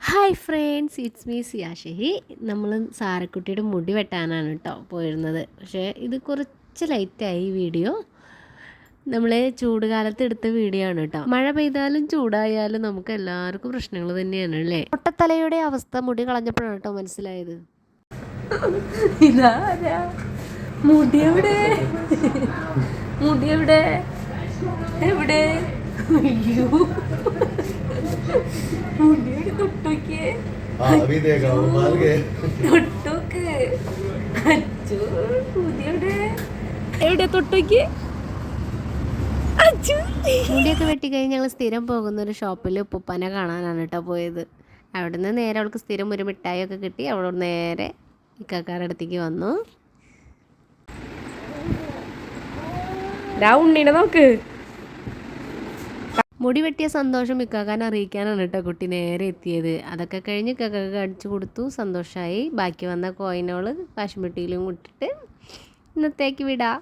Hi friends it's me സിയാഷഹി നമ്മൾ സാരക്കുട്ടിയുടെ മുടി വെട്ടാനാണ് കേട്ടോ പോയിരുന്നത്. പക്ഷേ ഇത് കുറച്ച് ലൈറ്റായി വീഡിയോ നമ്മൾ ചൂടുകാലത്ത് എടുത്ത വീഡിയോ ആണ് കേട്ടോ മഴ പെയ്താലും ചൂടായാലും നമുക്ക് എല്ലാവർക്കും പ്രശ്നങ്ങൾ തന്നെയാണ് അല്ലേ പൊട്ടത്തലയുടെ അവസ്ഥ മുടി കളഞ്ഞപ്പോഴാണ് കേട്ടോ മനസ്സിലായത്. മുടി എവിടെ? മുടി എവിടെ? എവിടെ? അയ്യോ. വീട് അച്ചു വെട്ടിക്കഴിഞ്ഞ് ഞങ്ങൾ സ്ഥിരം പോകുന്ന ഒരു ഷോപ്പിൽ ഉപ്പനെ കാണാനാണ് കേട്ടോ പോയത്. അവിടുന്ന് നേരെ അവൾക്ക് സ്ഥിരം ഒരു മിഠായിയൊക്കെ കിട്ടി. അവൾ നേരെ ഇക്കാക്കാരുടെ അടുത്തേക്ക് വന്നു. ഉണ്ണീനെ നോക്ക്. മുടി വെട്ടിയ സന്തോഷം ഇക്കാക്കാൻ അറിയിക്കാനാണ് കേട്ടോ കുട്ടി നേരെ എത്തിയത്. അതൊക്കെ കഴിഞ്ഞ് ഇക്കാക്കൊക്കെ അടിച്ചു കൊടുത്തു സന്തോഷമായി ബാക്കി വന്ന കോയിനോൾ കാശ്മീട്ടിയിലും ഇട്ടിട്ട് ഇന്നത്തേക്ക് വിടാം.